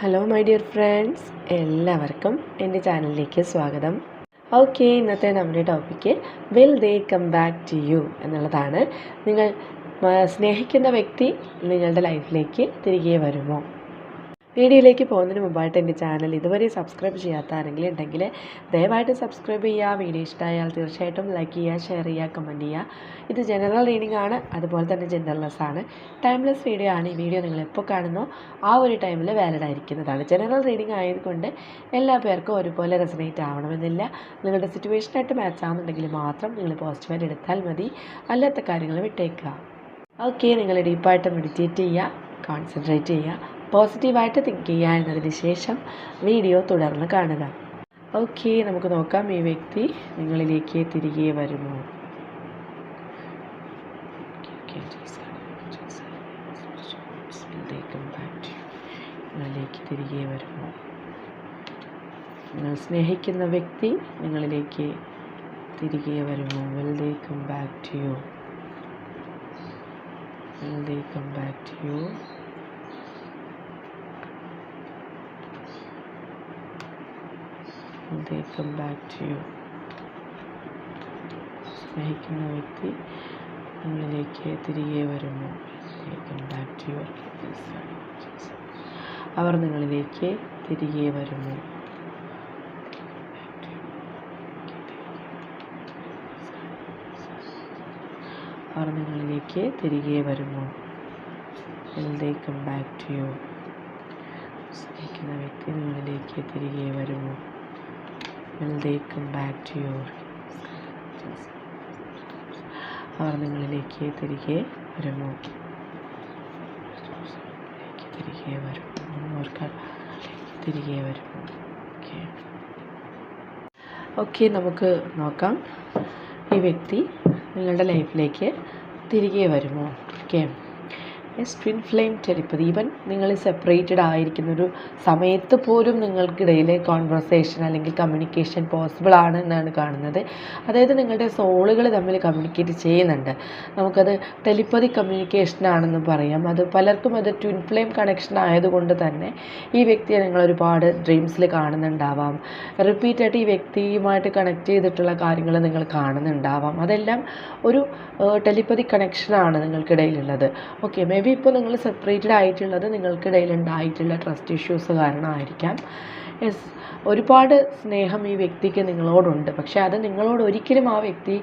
Hello my dear friends എല്ലാവർക്കും എന്റെ ചാനലിലേക്ക് സ്വാഗതം. ഓക്കെ ഇന്നത്തെ നമ്മുടെ topic will they come back to you എന്നുള്ളതാണ്. നിങ്ങൾ സ്നേഹിക്കുന്ന വ്യക്തി നിങ്ങളുടെ ലൈഫിലേക്ക് തിരികെ വരുമോ? വീഡിയോയിലേക്ക് പോകുന്നതിന് മുമ്പായിട്ട് എന്റെ ചാനൽ ഇതുവരെ സബ്സ്ക്രൈബ് ചെയ്യാത്ത ആരെങ്കിലും ഉണ്ടെങ്കിൽ ദയവായിട്ട് സബ്സ്ക്രൈബ് ചെയ്യുക. വീഡിയോ ഇഷ്ടമായാൽ തീർച്ചയായിട്ടും ലൈക്ക് ചെയ്യുക ഷെയർ ചെയ്യുക കമന്റ് ചെയ്യുക. ഇത് ജനറൽ റീഡിംഗ് ആണ് അതുപോലെ തന്നെ ജനറൽലെസ് ആണ്. ടൈംലെസ് വീഡിയോ ആണ് ഈ വീഡിയോ നിങ്ങൾ എപ്പോൾ കാണുന്നോ ആ ഒരു ടൈമിൽ വാലിഡ് ആയിരിക്കുന്നതാണ്. ജനറൽ റീഡിംഗ് ആയതുകൊണ്ട് എല്ലാ പേർക്കും ഒരുപോലെ റെസനേറ്റ് ആവണമെന്നില്ല. നിങ്ങളുടെ സിറ്റുവേഷനായിട്ട് മാച്ച് ആവുന്നുണ്ടെങ്കിൽ മാത്രം നിങ്ങൾ പോസിറ്റീവായിട്ട് എടുത്താൽ മതി. അല്ലാത്ത കാര്യങ്ങൾ വിട്ടേക്കുക. ഓക്കെ നിങ്ങൾ ഡീപ്പായിട്ട് മെഡിറ്റേറ്റ് ചെയ്യുക കോൺസെൻട്രേറ്റ് ചെയ്യുക. പോസിറ്റീവായിട്ട് തിങ്ക് ചെയ്യുക എന്നതിന് ശേഷം വീഡിയോ തുടർന്ന് കാണുക. ഓക്കെ നമുക്ക് നോക്കാം ഈ വ്യക്തി നിങ്ങളിലേക്ക് തിരികെ വരുന്നു. നിങ്ങളിലേക്ക് തിരികെ വരുമോ? നിങ്ങൾ സ്നേഹിക്കുന്ന വ്യക്തി നിങ്ങളിലേക്ക് തിരികെ വരുന്നു will come back to you will come back to you will they come back to you. സ്നേഹിക്കുന്ന വ്യക്തി നിങ്ങളിലേക്ക് തിരികെ വരുന്നു. കം ബാക്ക് ടു to അവർ നിങ്ങളിലേക്ക് തിരികെ വരുന്നു. അവർ നിങ്ങളിലേക്ക് തിരികെ വരുന്നു. They come back to you സ്നേഹിക്കുന്ന വ്യക്തി നിങ്ങളിലേക്ക് തിരികെ വരുമോ Will they come back to you? അവർ നിങ്ങളിലേക്ക് തിരികെ വരുമോ? തിരികെ വരുമോ? തിരികെ വരുമോ? ഓക്കെ ഓക്കെ നമുക്ക് നോക്കാം. ഈ വ്യക്തി നിങ്ങളുടെ ലൈഫിലേക്ക് തിരികെ വരുമോ? Okay yes twin flame telepathy even നിങ്ങൾ സെപ്പറേറ്റഡ് ആയിരിക്കുന്ന ഒരു സമയത്ത് പോലും നിങ്ങൾക്കിടയിൽ കോൺവെർസേഷൻ അല്ലെങ്കിൽ കമ്മ്യൂണിക്കേഷൻ പോസിബിൾ ആണ് എന്നാണ് കാണുന്നത്. അതായത് നിങ്ങളുടെ സോളുകൾ തമ്മിൽ കമ്മ്യൂണിക്കേറ്റ് ചെയ്യുന്നുണ്ട്. നമുക്കത് ടെലിപ്പതി കമ്മ്യൂണിക്കേഷൻ ആണെന്ന് പറയാം. അത് പലർക്കും അത് ട്വിൻ ഫ്ലെയിം കണക്ഷൻ ആയതുകൊണ്ട് തന്നെ ഈ വ്യക്തിയെ നിങ്ങൾ ഒരുപാട് ഡ്രീംസിൽ കാണുന്നുണ്ടാവാം. റിപ്പീറ്റായിട്ട് ഈ വ്യക്തിയുമായിട്ട് കണക്ട് ചെയ്തിട്ടുള്ള കാര്യങ്ങൾ നിങ്ങൾ കാണുന്നുണ്ടാവാം. അതെല്ലാം ഒരു ടെലിപ്പതി കണക്ഷനാണ് നിങ്ങൾക്കിടയിലുള്ളത്. ഓക്കെ മേ ബി ഇപ്പോൾ നിങ്ങൾ സെപ്പറേറ്റഡ് ആയിട്ടുള്ളത് നിങ്ങൾക്കിടയിൽ ഉണ്ടായിട്ടുള്ള ട്രസ്റ്റ് ഇഷ്യൂസ് കാരണമായിരിക്കാം. യെസ് ഒരുപാട് സ്നേഹം ഈ വ്യക്തിക്ക് നിങ്ങളോടുണ്ട്. പക്ഷേ അത് നിങ്ങളോട് ഒരിക്കലും ആ വ്യക്തി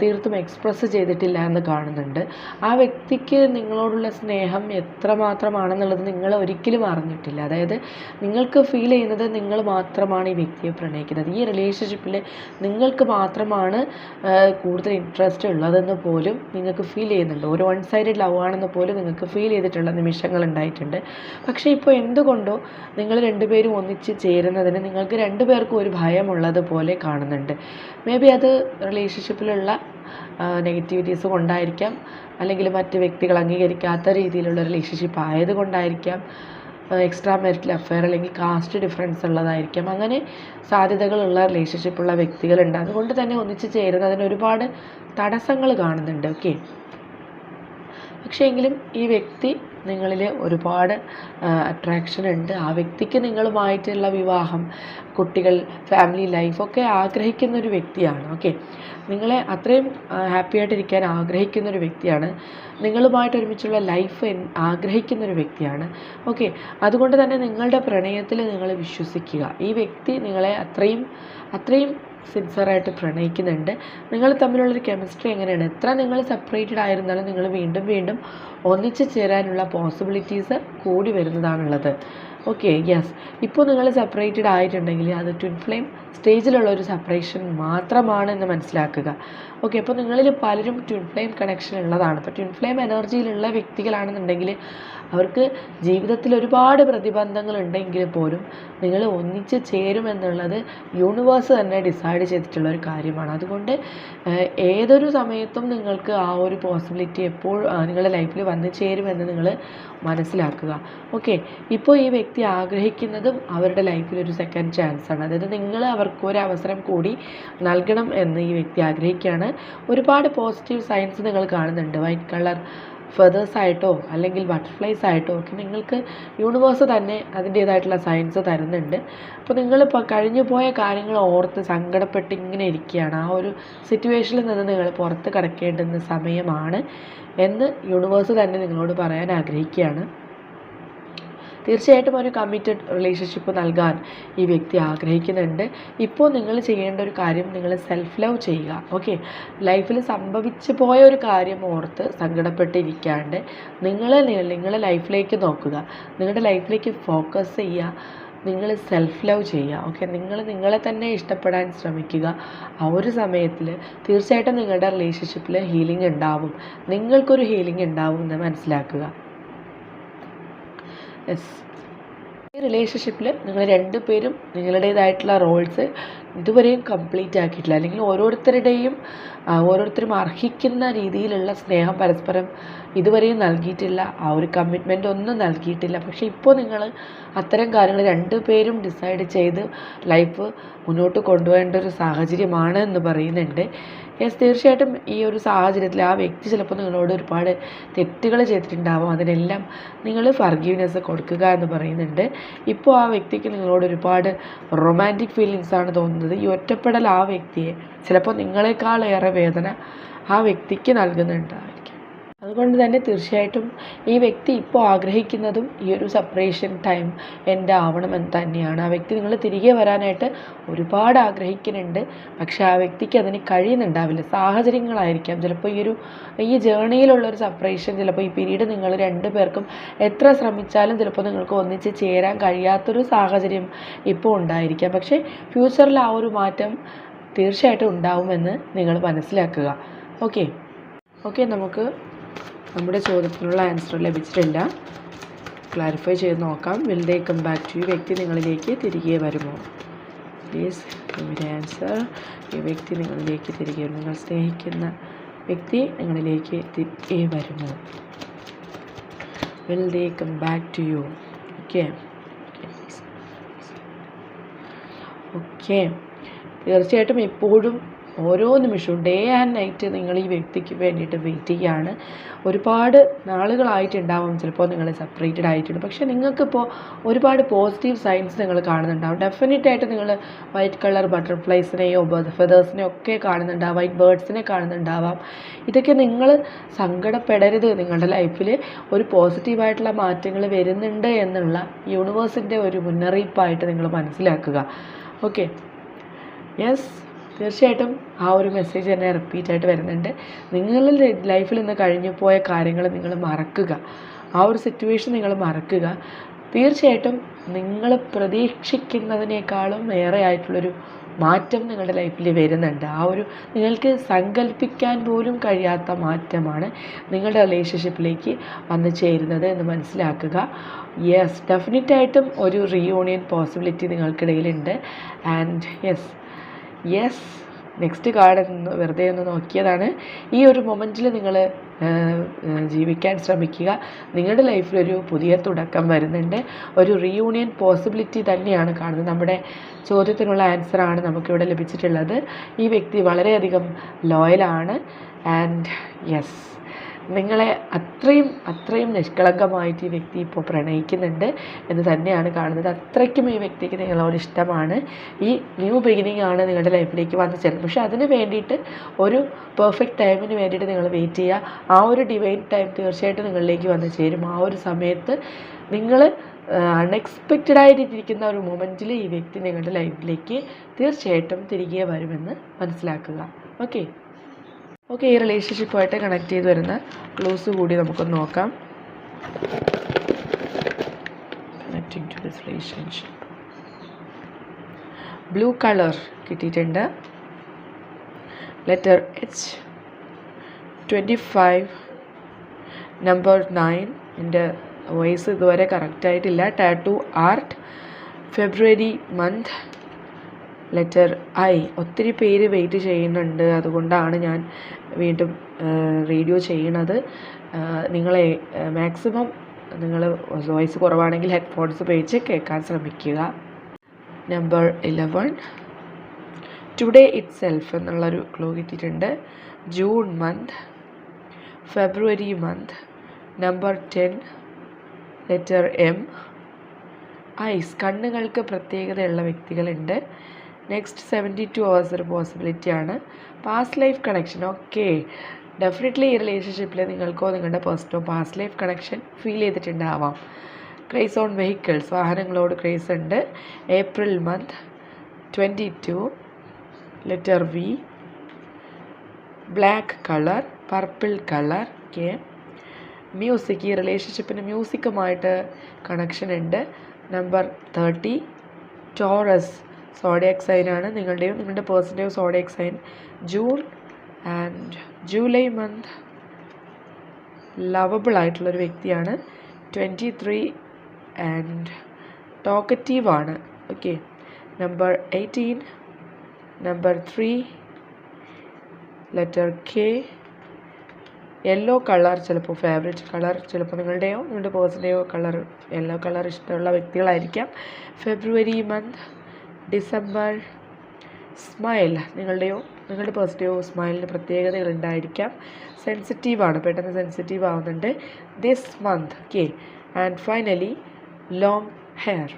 തീർത്തും എക്സ്പ്രസ് ചെയ്തിട്ടില്ല എന്ന് കാണുന്നുണ്ട്. ആ വ്യക്തിക്ക് നിങ്ങളോടുള്ള സ്നേഹം എത്രമാത്രമാണെന്നുള്ളത് നിങ്ങൾ ഒരിക്കലും അറിഞ്ഞിട്ടില്ല. അതായത് നിങ്ങൾക്ക് ഫീൽ ചെയ്യുന്നത് നിങ്ങൾ മാത്രമാണ് ഈ വ്യക്തിയെ പ്രണയിക്കുന്നത്. ഈ റിലേഷൻഷിപ്പിൽ നിങ്ങൾക്ക് മാത്രമാണ് കൂടുതൽ ഇൻട്രസ്റ്റ് ഉള്ളതെന്ന് പോലും നിങ്ങൾക്ക് ഫീൽ ചെയ്യുന്നുണ്ട്. ഒരു വൺ സൈഡ് ലവ് ആണെന്ന് പോലും നിങ്ങൾക്ക് ഫീൽ ചെയ്തിട്ടുള്ള നിമിഷങ്ങൾ ഉണ്ടായിട്ടുണ്ട്. പക്ഷേ ഇപ്പോൾ എന്തുകൊണ്ടോ നിങ്ങൾ രണ്ടുപേരും ഒന്നിച്ച് ചേരുന്നതിന് നിങ്ങൾക്ക് രണ്ടുപേർക്കും ഒരു ഭയമുള്ളത് പോലെ കാണുന്നുണ്ട്. മേ ബി അത് റിലേഷൻഷിപ്പിലുള്ള നെഗറ്റിവിറ്റീസ് കൊണ്ടായിരിക്കാം. അല്ലെങ്കിൽ മറ്റ് വ്യക്തികൾ അംഗീകരിക്കാത്ത രീതിയിലുള്ള റിലേഷൻഷിപ്പ് ആയതുകൊണ്ടായിരിക്കാം. എക്സ്ട്രാ മെറിറ്റൽ അഫെയർ അല്ലെങ്കിൽ കാസ്റ്റ് ഡിഫറൻസ് ഉള്ളതായിരിക്കാം. അങ്ങനെ സാധ്യതകളുള്ള റിലേഷൻഷിപ്പുള്ള വ്യക്തികളുണ്ട്. അതുകൊണ്ട് തന്നെ ഒന്നിച്ച് ചേരുന്നതിന് ഒരുപാട് തടസ്സങ്ങൾ കാണുന്നുണ്ട്. ഓക്കെ പക്ഷേ എങ്കിലും ഈ വ്യക്തി നിങ്ങളിൽ ഒരുപാട് അട്രാക്ഷൻ ഉണ്ട്. ആ വ്യക്തിക്ക് നിങ്ങളുമായിട്ടുള്ള വിവാഹം കുട്ടികൾ ഫാമിലി ലൈഫൊക്കെ ആഗ്രഹിക്കുന്ന ഒരു വ്യക്തിയാണ്. ഓക്കെ നിങ്ങളെ അത്രയും ഹാപ്പി ആയിട്ടിരിക്കാൻ ആഗ്രഹിക്കുന്ന ഒരു വ്യക്തിയാണ്. നിങ്ങളുമായിട്ട് ഒരുമിച്ചുള്ള ലൈഫ് ആഗ്രഹിക്കുന്ന ഒരു വ്യക്തിയാണ്. ഓക്കെ അതുകൊണ്ട് തന്നെ നിങ്ങളുടെ പ്രണയത്തിൽ നിങ്ങൾ വിശ്വസിക്കുക. ഈ വ്യക്തി നിങ്ങളെ അത്രയും അത്രയും സിൻസറായിട്ട് പ്രണയിക്കുന്നുണ്ട്. നിങ്ങൾ തമ്മിലുള്ളൊരു കെമിസ്ട്രി എങ്ങനെയാണ്? എത്ര നിങ്ങൾ സെപ്പറേറ്റഡ് ആയിരുന്നാലും നിങ്ങൾ വീണ്ടും വീണ്ടും ഒന്നിച്ച് ചേരാനുള്ള പോസിബിലിറ്റീസ് കൂടി വരുന്നതാണുള്ളത്. ഓക്കെ യെസ് ഇപ്പോൾ നിങ്ങൾ സെപ്പറേറ്റഡ് ആയിട്ടുണ്ടെങ്കിൽ അത് ട്വിൻ ഫ്ലെയിം സ്റ്റേജിലുള്ള ഒരു സെപ്പറേഷൻ മാത്രമാണ് എന്ന് മനസ്സിലാക്കുക. ഓക്കെ അപ്പോൾ നിങ്ങളിൽ പലരും ട്വിൻ ഫ്ലെയിം കണക്ഷൻ ഉള്ളതാണ്. അപ്പോൾ ട്വിൻ ഫ്ലെയിം എനർജിയിലുള്ള വ്യക്തികളാണെന്നുണ്ടെങ്കിൽ അവർക്ക് ജീവിതത്തിൽ ഒരുപാട് പ്രതിബന്ധങ്ങൾ ഉണ്ടെങ്കിൽ പോലും നിങ്ങൾ ഒന്നിച്ച് ചേരുമെന്നുള്ളത് യൂണിവേഴ്സ് തന്നെ ഡിസൈഡ് ചെയ്തിട്ടുള്ള ഒരു കാര്യമാണ്. അതുകൊണ്ട് ഏതൊരു സമയത്തും നിങ്ങൾക്ക് ആ ഒരു പോസിബിലിറ്റി എപ്പോൾ നിങ്ങളുടെ ലൈഫിൽ വന്നു ചേരുമെന്ന് നിങ്ങൾ മനസ്സിലാക്കുക. ഓക്കെ ഇപ്പോൾ ഈ വ്യക്തി ആഗ്രഹിക്കുന്നതും അവരുടെ ലൈഫിൽ ഒരു സെക്കൻഡ് ചാൻസ് ആണ്. അതായത് നിങ്ങൾ അവർക്ക് ഒരു അവസരം കൂടി നൽകണം എന്ന് ഈ വ്യക്തി ആഗ്രഹിക്കുകയാണ്. ഒരുപാട് പോസിറ്റീവ് സയൻസ് നിങ്ങൾ കാണുന്നുണ്ട്. വൈറ്റ് കളർ ഫെതേഴ്സ് ആയിട്ടോ അല്ലെങ്കിൽ ബട്ടർഫ്ലൈസ് ആയിട്ടോ ഒക്കെ നിങ്ങൾക്ക് യൂണിവേഴ്സ് തന്നെ അതിന്റേതായിട്ടുള്ള സയൻസ് തരുന്നുണ്ട്. അപ്പോൾ നിങ്ങളിപ്പോൾ കഴിഞ്ഞു പോയ കാര്യങ്ങൾ ഓർത്ത് സങ്കടപ്പെട്ട് ഇങ്ങനെ ഇരിക്കുകയാണ്. ആ ഒരു സിറ്റുവേഷനിൽ നിന്ന് നിങ്ങൾ പുറത്ത് കടക്കേണ്ടുന്ന സമയമാണ് എന്ന് യൂണിവേഴ്സ് തന്നെ നിങ്ങളോട് പറയാൻ ആഗ്രഹിക്കുകയാണ്. തീർച്ചയായിട്ടും ഒരു കമ്മിറ്റഡ് റിലേഷൻഷിപ്പ് നൽകാൻ ഈ വ്യക്തി ആഗ്രഹിക്കുന്നുണ്ട്. ഇപ്പോൾ നിങ്ങൾ ചെയ്യേണ്ട ഒരു കാര്യം നിങ്ങൾ സെൽഫ് ലവ് ചെയ്യുക ഓക്കെ ലൈഫിൽ സംഭവിച്ചു പോയ ഒരു കാര്യം ഓർത്ത് സങ്കടപ്പെട്ടിരിക്കാണ്ട് നിങ്ങൾ നിങ്ങളെ ലൈഫിലേക്ക് നോക്കുക. നിങ്ങളുടെ ലൈഫിലേക്ക് ഫോക്കസ് ചെയ്യുക. നിങ്ങൾ സെൽഫ് ലവ് ചെയ്യുക. ഓക്കെ നിങ്ങൾ നിങ്ങളെ തന്നെ ഇഷ്ടപ്പെടാൻ ശ്രമിക്കുക. ആ ഒരു സമയത്തിൽ തീർച്ചയായിട്ടും നിങ്ങളുടെ റിലേഷൻഷിപ്പിൽ ഹീലിംഗ് ഉണ്ടാവും. നിങ്ങൾക്കൊരു ഹീലിംഗ് ഉണ്ടാവും എന്ന് മനസ്സിലാക്കുക. യെസ് ഈ റിലേഷൻഷിപ്പിൽ നിങ്ങൾ രണ്ടുപേരും നിങ്ങളുടേതായിട്ടുള്ള റോൾസ് ഇതുവരെയും കംപ്ലീറ്റ് ആക്കിയിട്ടില്ല. അല്ലെങ്കിൽ ഓരോരുത്തരുടെയും ഓരോരുത്തരും അർഹിക്കുന്ന രീതിയിലുള്ള സ്നേഹം പരസ്പരം ഇതുവരെയും നൽകിയിട്ടില്ല. ആ ഒരു കമ്മിറ്റ്മെന്റ് ഒന്നും നൽകിയിട്ടില്ല. പക്ഷേ ഇപ്പോൾ നിങ്ങൾ അത്തരം കാര്യങ്ങൾ രണ്ട് പേരും ഡിസൈഡ് ചെയ്ത് ലൈഫ് മുന്നോട്ട് കൊണ്ടുപോകേണ്ട ഒരു സാഹചര്യമാണ് എന്ന് പറയുന്നുണ്ട്. യെസ് തീർച്ചയായിട്ടും ഈ ഒരു സാഹചര്യത്തിൽ ആ വ്യക്തി ചിലപ്പോൾ നിങ്ങളോട് ഒരുപാട് തെറ്റുകൾ ചെയ്തിട്ടുണ്ടാവും. അതിനെല്ലാം നിങ്ങൾ ഫർഗീവ്നെസ് കൊടുക്കുക എന്ന് പറയുന്നുണ്ട്. ഇപ്പോൾ ആ വ്യക്തിക്ക് നിങ്ങളോട് ഒരുപാട് റൊമാന്റിക് ഫീലിങ്സ് ആണ് തോന്നുന്നത്. ഈ ഒറ്റപ്പെടൽ ആ വ്യക്തിയെ ചിലപ്പോൾ നിങ്ങളെക്കാളേറെ വേദന ആ വ്യക്തിക്ക് നൽകുന്നുണ്ടായിരിക്കും അതുകൊണ്ട് തന്നെ തീർച്ചയായിട്ടും ഈ വ്യക്തി ഇപ്പോൾ ആഗ്രഹിക്കുന്നതും ഈ ഒരു സെപ്പറേഷൻ ടൈം എന്റെ ആവണമെന്ന് തന്നെയാണ്. ആ വ്യക്തി നിങ്ങൾ തിരികെ വരാനായിട്ട് ഒരുപാട് ആഗ്രഹിക്കുന്നുണ്ട്. പക്ഷേ ആ വ്യക്തിക്ക് അതിന് കഴിയുന്നുണ്ടാവില്ല. സാഹചര്യങ്ങളായിരിക്കാം. ചിലപ്പോൾ ഈ ഒരു ഈ ജേണിയിലുള്ള ഒരു സെപ്പറേഷൻ ചിലപ്പോൾ ഈ പീരീഡ് നിങ്ങൾ രണ്ട് പേർക്കും എത്ര ശ്രമിച്ചാലും ചിലപ്പോൾ നിങ്ങൾക്ക് ഒന്നിച്ച് ചേരാൻ കഴിയാത്തൊരു സാഹചര്യം ഇപ്പോൾ ഉണ്ടായിരിക്കാം. പക്ഷേ ഫ്യൂച്ചറിൽ ആ ഒരു മാറ്റം തീർച്ചയായിട്ടും ഉണ്ടാവുമെന്ന് നിങ്ങൾ മനസ്സിലാക്കുക. ഓക്കെ ഓക്കെ നമുക്ക് നമ്മുടെ ചോദ്യത്തിനുള്ള ആൻസർ ലഭിച്ചിട്ടില്ല. ക്ലാരിഫൈ ചെയ്ത് നോക്കാം. Will they come back to ഈ വ്യക്തി നിങ്ങളിലേക്ക് തിരികെ വരുമോ? പ്ലീസ് ഇവരെ ആൻസർ ഈ വ്യക്തി നിങ്ങളിലേക്ക് തിരികെ നിങ്ങൾ സ്നേഹിക്കുന്ന വ്യക്തി നിങ്ങളിലേക്ക് തിരികെ വരുമോ? Will they come back to you okay okay തീർച്ചയായിട്ടും എപ്പോഴും ഓരോ നിമിഷവും ഡേ ആൻഡ് നൈറ്റ് നിങ്ങൾ ഈ വ്യക്തിക്ക് വേണ്ടിയിട്ട് വെയിറ്റ് ചെയ്യുകയാണ് ഒരുപാട് നാളുകളായിട്ടുണ്ടാവും ചിലപ്പോൾ നിങ്ങൾ സെപ്പറേറ്റഡ് ആയിട്ടുണ്ട്. പക്ഷേ നിങ്ങൾക്കിപ്പോൾ ഒരുപാട് പോസിറ്റീവ് സൈൻസ് നിങ്ങൾ കാണുന്നുണ്ടാവും. ഡെഫിനറ്റായിട്ട് നിങ്ങൾ വൈറ്റ് കളർ ബട്ടർഫ്ലൈസിനെയോ ഫെതേഴ്സിനെയോ ഒക്കെ കാണുന്നുണ്ടാവും. വൈറ്റ് ബേർഡ്സിനെ കാണുന്നുണ്ടാവാം. ഇതൊക്കെ നിങ്ങൾ സങ്കടപ്പെടരുത്. നിങ്ങളുടെ ലൈഫിൽ ഒരു പോസിറ്റീവായിട്ടുള്ള മാറ്റങ്ങൾ വരുന്നുണ്ട് എന്നുള്ള യൂണിവേഴ്സിന്റെ ഒരു മുന്നറിയിപ്പായിട്ട് നിങ്ങൾ മനസ്സിലാക്കുക. ഓക്കെ യെസ് തീർച്ചയായിട്ടും ആ ഒരു മെസ്സേജ് തന്നെ റിപ്പീറ്റായിട്ട് വരുന്നുണ്ട്. നിങ്ങളുടെ ലൈഫിൽ നിന്ന് കഴിഞ്ഞു പോയ കാര്യങ്ങൾ നിങ്ങൾ മറക്കുക. ആ ഒരു സിറ്റുവേഷൻ നിങ്ങൾ മറക്കുക. തീർച്ചയായിട്ടും നിങ്ങൾ പ്രതീക്ഷിക്കുന്നതിനേക്കാളും ഏറെ ആയിട്ടുള്ളൊരു മാറ്റം നിങ്ങളുടെ ലൈഫിൽ വരുന്നുണ്ട്. ആ ഒരു നിങ്ങൾക്ക് സങ്കല്പിക്കാൻ പോലും കഴിയാത്ത മാറ്റമാണ് നിങ്ങളുടെ റിലേഷൻഷിപ്പിലേക്ക് വന്നു ചേരുന്നത് എന്ന് മനസ്സിലാക്കുക. യെസ് ഡെഫിനറ്റായിട്ടും ഒരു reunion possibility നിങ്ങൾക്കിടയിലുണ്ട്. And yes yes next card എന്ന് വെറുതെ ഒന്ന് നോക്കിയതാണ്. ഈ ഒരു മൊമെന്റിൽ നിങ്ങൾ ജീവിക്കാൻ ശ്രമിക്കുക. നിങ്ങളുടെ ലൈഫിലൊരു പുതിയ തുടക്കം വരുന്നുണ്ട്. ഒരു റീയൂണിയൻ പോസിബിലിറ്റി തന്നെയാണ് കാണുന്നത്. നമ്മുടെ ചോദ്യത്തിനുള്ള ആൻസറാണ് നമുക്കിവിടെ ലഭിച്ചിട്ടുള്ളത്. ഈ വ്യക്തി വളരെയധികം ലോയലാണ് ആൻഡ് യെസ് നിങ്ങളെ അത്രയും അത്രയും നിഷ്കളങ്കമായിട്ട് ഈ വ്യക്തി ഇപ്പോൾ പ്രണയിക്കുന്നുണ്ട് എന്ന് തന്നെയാണ് കാണുന്നത്. അത്രയ്ക്കും ഈ വ്യക്തിക്ക് നിങ്ങളോട് ഇഷ്ടമാണ്. ഈ ന്യൂ ബിഗിനിങ് ആണ് നിങ്ങളുടെ ലൈഫിലേക്ക് വന്നു ചേരുന്നത് പക്ഷേ അതിന് വേണ്ടിയിട്ട് ഒരു പെർഫെക്റ്റ് ടൈമിന് വേണ്ടിയിട്ട് നിങ്ങൾ വെയിറ്റ് ചെയ്യുക. ആ ഒരു ഡിവൈൻ ടൈം തീർച്ചയായിട്ടും നിങ്ങളിലേക്ക് വന്നു ചേരും. ആ ഒരു സമയത്ത് നിങ്ങൾ അൺഎക്സ്പെക്റ്റഡ് ആയിട്ടിരിക്കുന്ന ഒരു മൊമെന്റിൽ ഈ വ്യക്തി നിങ്ങളുടെ ലൈഫിലേക്ക് തീർച്ചയായിട്ടും തിരികെ വരുമെന്ന് മനസ്സിലാക്കുക. ഓക്കെ ഓക്കെ ഈ റിലേഷൻഷിപ്പുമായിട്ട് കണക്ട് ചെയ്ത് വരുന്ന ക്ലൂസ് കൂടി നമുക്കൊന്ന് നോക്കാം. Connecting to this relationship blue colour കിട്ടിയിട്ടുണ്ട്. Letter H twenty five number nine എന്റെ വോയിസ് ഇതുവരെ കറക്റ്റായിട്ടില്ല tattoo art February month letter I ഒത്തിരി പേര് വെയിറ്റ് ചെയ്യുന്നുണ്ട്. അതുകൊണ്ടാണ് ഞാൻ വീണ്ടും റേഡിയോ ചെയ്യണത്. നിങ്ങളെ മാക്സിമം നിങ്ങൾ വോയിസ് കുറവാണെങ്കിൽ ഹെഡ്ഫോൺസ് ഉപയോഗിച്ച് കേൾക്കാൻ ശ്രമിക്കുക. Number eleven today itself എന്നുള്ളൊരു ക്ലൂ കിട്ടിയിട്ടുണ്ട്. June month February month number ten letter M eyes കണ്ണുകൾക്ക് പ്രത്യേകതയുള്ള വ്യക്തികളുണ്ട്. നെക്സ്റ്റ് സെവന്റി ടു അവേഴ്സ് ഒരു പോസിബിലിറ്റിയാണ് past life connection okay definitely ഈ റിലേഷൻഷിപ്പിൽ നിങ്ങൾക്കോ നിങ്ങളുടെ പേഴ്സണോ പാസ്റ്റ് ലൈഫ് കണക്ഷൻ ഫീൽ ചെയ്തിട്ടുണ്ടാവാം. ക്രേസ് ഓൺ വെഹിക്കിൾസ് വാഹനങ്ങളോട് ക്രേസ് ഉണ്ട്. April month twenty two letter V black colour purple colour K music ഈ റിലേഷൻഷിപ്പിന് മ്യൂസിക്കുമായിട്ട് കണക്ഷൻ ഉണ്ട്. നമ്പർ തേർട്ടി ടോറസ് സോഡിയാക് സൈനാണ് നിങ്ങളുടെയും നിങ്ങളുടെ പേഴ്സന്റെയും zodiac sign June and July month lovable ആയിട്ടുള്ളൊരു വ്യക്തിയാണ്. ട്വന്റി ത്രീ ആൻഡ് ആണ്. Okay number eighteen number three letter K yellow colour ചിലപ്പോൾ ഫേവറേറ്റ് കളർ ചിലപ്പോൾ നിങ്ങളുടെയോ നിങ്ങളുടെ പേഴ്സന്റെയോ കളർ യെല്ലോ കളർ ഇഷ്ടമുള്ള വ്യക്തികളായിരിക്കാം. February month December smile. നിങ്ങളുടെയോ നിങ്ങളുടെ പോസിറ്റീവ് സ്മൈലിന് പ്രത്യേകതകൾ ഉണ്ടായിരിക്കാം. സെൻസിറ്റീവാണ് പെട്ടെന്ന് സെൻസിറ്റീവ് ആവുന്നുണ്ട്. This month okay and finally long hair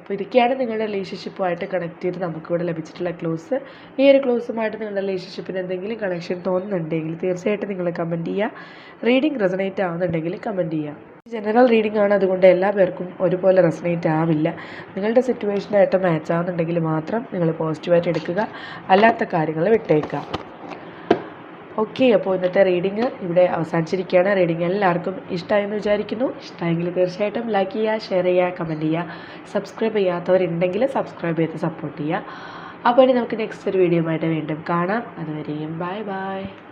അപ്പോൾ ഇതൊക്കെയാണ് നിങ്ങളുടെ റിലേഷൻഷിപ്പുമായിട്ട് കണക്ട് ചെയ്ത് നമുക്കിവിടെ ലഭിച്ചിട്ടുള്ള ക്ലോസ് ഈ ഒരു ക്ലോസുമായിട്ട് നിങ്ങളുടെ റിലേഷൻഷിപ്പിന് എന്തെങ്കിലും കണക്ഷൻ തോന്നുന്നുണ്ടെങ്കിൽ തീർച്ചയായിട്ടും നിങ്ങൾ കമന്റ് ചെയ്യുക. റീഡിംഗ് റെസനേറ്റ് ആവുന്നുണ്ടെങ്കിൽ കമന്റ് ചെയ്യുക. ജനറൽ റീഡിംഗ് ആണ്. അതുകൊണ്ട് എല്ലാ പേർക്കും ഒരുപോലെ റെസനേറ്റ് ആവില്ല. നിങ്ങളുടെ സിറ്റുവേഷനായിട്ട് മാച്ച് ആവുന്നുണ്ടെങ്കിൽ മാത്രം നിങ്ങൾ പോസിറ്റീവായിട്ട് എടുക്കുക. അല്ലാത്ത കാര്യങ്ങൾ വിട്ടേക്കുക. ഓക്കെ അപ്പോൾ ഇന്നത്തെ റീഡിങ് ഇവിടെ അവസാനിച്ചിരിക്കുകയാണ്. റീഡിങ് എല്ലാവർക്കും ഇഷ്ടമായെന്ന് വിചാരിക്കുന്നു. ഇഷ്ടമായെങ്കിൽ തീർച്ചയായിട്ടും ലൈക്ക് ചെയ്യുക ഷെയർ ചെയ്യുക കമന്റ് ചെയ്യുക. സബ്സ്ക്രൈബ് ചെയ്യാത്തവരുണ്ടെങ്കിൽ സബ്സ്ക്രൈബ് ചെയ്ത് സപ്പോർട്ട് ചെയ്യുക. അപ്പോൾ ഇനി നമുക്ക് നെക്സ്റ്റ് ഒരു വീഡിയോ ആയിട്ട് വീണ്ടും കാണാം. അതുവരെയും ബൈ ബൈ